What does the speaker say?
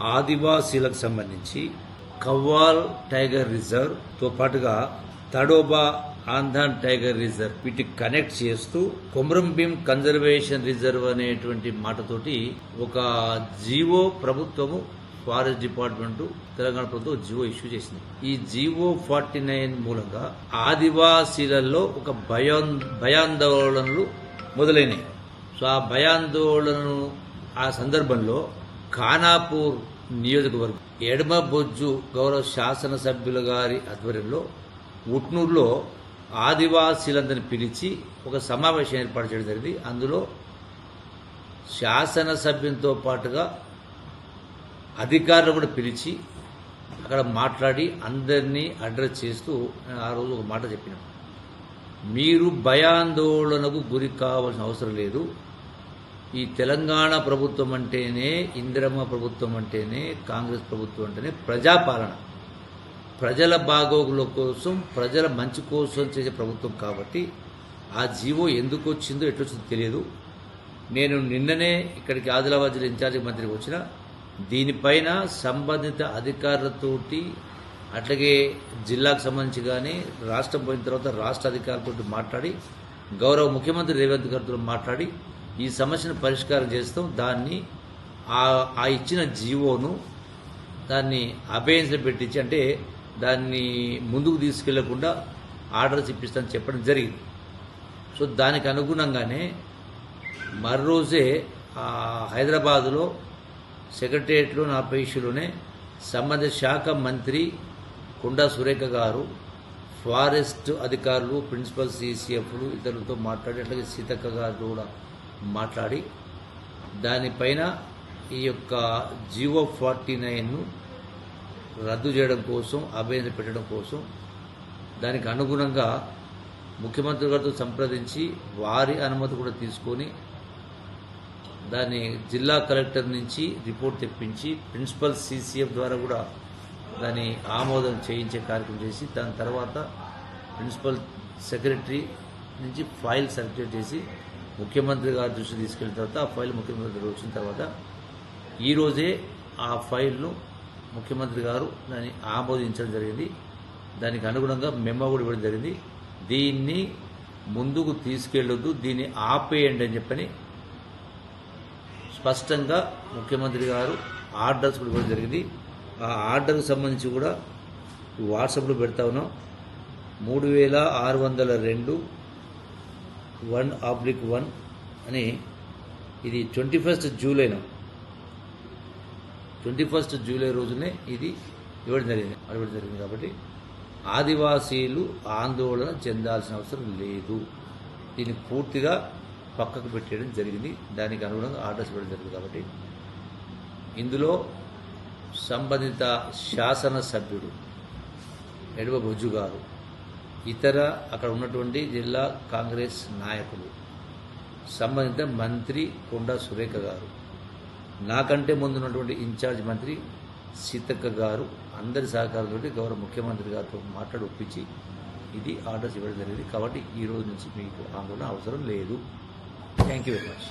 ఆదివాసీలకు సంబంధించి కవ్వాల్ టైగర్ రిజర్వ్తో పాటుగా తడోబా ఆంధాన్ టైగర్ రిజర్వ్ వీటికి కనెక్ట్ చేస్తూ కొమరంభీం కన్జర్వేషన్ రిజర్వ్ అనేటువంటి మాటతోటి ఒక జీవో ప్రభుత్వము ఫారెస్ట్ డిపార్ట్మెంట్ తెలంగాణ ప్రభుత్వం జీవో ఇష్యూ చేసింది. ఈ జీవో ఫార్టీ నైన్ మూలంగా ఆదివాసీలలో ఒక భయాన్ భయాందోళనలు మొదలైనవి సో ఆ భయాందోళనను ఆ సందర్భంలో ఖానాపూర్ నియోజకవర్గం. ఎడమ బొజ్జు గౌరవ శాసనసభ్యుల గారి ఆధ్వర్యంలో ఉట్నూరులో ఆదివాసీలందరిని పిలిచి ఒక సమావేశం ఏర్పాటు చేయడం జరిగింది. అందులో శాసనసభ్యులతో పాటుగా అధికారులు కూడా పిలిచి అక్కడ మాట్లాడి అందరినీ అడ్రస్ చేస్తూ నేను ఆ రోజు ఒక మాట చెప్పినాం. మీరు భయాందోళనకు గురి కావాల్సిన అవసరం లేదు. ఈ తెలంగాణ ప్రభుత్వం అంటేనే ఇందిరమ్మ ప్రభుత్వం అంటేనే కాంగ్రెస్ ప్రభుత్వం అంటేనే ప్రజాపాలన. ప్రజల బాగోగుల కోసం ప్రజల మంచి కోసం చేసే ప్రభుత్వం కాబట్టి ఆ జీవో ఎందుకు వచ్చిందో ఎట్లొచ్చిందో తెలియదు. నేను నిన్ననే ఇక్కడికి ఆదిలాబాద్ జిల్లా ఇన్ఛార్జి మంత్రికి వచ్చిన. దీనిపైన సంబంధిత అధికారులతోటి అట్లాగే జిల్లాకు సంబంధించి కానీ రాష్ట్రం పోయిన తర్వాత రాష్ట్ర అధికారులతో మాట్లాడి గౌరవ ముఖ్యమంత్రి రేవంత్ గారితో మాట్లాడి ఈ సమస్యను పరిష్కారం చేస్తాం. దాన్ని ఆ ఆ ఇచ్చిన జీవోను దాన్ని అబేయన్స్లో పెట్టించి అంటే దాన్ని ముందుకు తీసుకెళ్ళకుండా ఆర్డర్స్ ఇప్పిస్తానని చెప్పడం జరిగింది. సో దానికి అనుగుణంగానే మర్రోజే హైదరాబాదులో సెక్రటరియట్లో నా పేషులోనే సంబంధిత శాఖ మంత్రి కొండా సురేఖ గారు ఫారెస్ట్ అధికారులు ప్రిన్సిపల్ సిసిఎఫ్లు ఇతరులతో మాట్లాడి అట్లాగే సీతక్క గారు కూడా మాట్లాడి దానిపైన ఈ యొక్క జియో ఫార్టీ నైన్ను రద్దు చేయడం కోసం అభ్యర్థి పెట్టడం కోసం దానికి అనుగుణంగా ముఖ్యమంత్రి గారితో సంప్రదించి వారి అనుమతి కూడా తీసుకొని దాన్ని జిల్లా కలెక్టర్ నుంచి రిపోర్ట్ తెప్పించి ప్రిన్సిపల్ సీసీఎఫ్ ద్వారా కూడా దాన్ని ఆమోదం చేయించే కార్యక్రమం చేసి దాని తర్వాత ప్రిన్సిపల్ సెక్రటరీ నుంచి ఫైల్ సర్క్యులేట్ చేసి ముఖ్యమంత్రి గారి దృష్టి తీసుకెళ్ళిన తర్వాత ఆ ఫైల్ ముఖ్యమంత్రి వచ్చిన తర్వాత ఈరోజే ఆ ఫైల్ను ముఖ్యమంత్రి గారు దాన్ని ఆమోదించడం జరిగింది. దానికి అనుగుణంగా మెమో కూడా ఇవ్వడం జరిగింది. దీన్ని ముందుకు తీసుకెళ్ళొద్దు దీన్ని ఆపేయండి అని చెప్పని స్పష్టంగా ముఖ్యమంత్రి గారు ఆర్డర్స్ కూడా ఇవ్వడం జరిగింది. ఆ ఆర్డర్కు సంబంధించి కూడా వాట్సాప్లో పెడతా ఉన్నాం. మూడు వేల ఆరు వందల రెండు వన్ ఆబ్లిక్ వన్ అని ఇది ట్వంటీ ఫస్ట్ జూలైన ట్వంటీ ఫస్ట్ జూలై రోజునే ఇది ఇవ్వడం జరిగింది అడవడం జరిగింది కాబట్టి ఆదివాసీలు ఆందోళన చెందాల్సిన అవసరం లేదు. దీన్ని పూర్తిగా పక్కకు పెట్టేయడం జరిగింది. దానికి అనుగుణంగా ఆర్డర్స్ ఇవ్వడం జరిగింది కాబట్టి ఇందులో సంబంధిత శాసనసభ్యుడు ఎడవ భుజు గారు ఇతర అక్కడ ఉన్నటువంటి జిల్లా కాంగ్రెస్ నాయకులు సంబంధిత మంత్రి కొండా సురేఖ గారు నాకంటే ముందు ఉన్నటువంటి ఇన్ఛార్జ్ మంత్రి సీతక్క గారు అందరి సహకారంతో గౌరవ ముఖ్యమంత్రి గారితో మాట్లాడి ఒప్పించి ఇది ఆర్డర్స్ ఇవ్వడం జరిగింది. కాబట్టి ఈ రోజు నుంచి మీకు ఆందోళన అవసరం లేదు. Thank you very much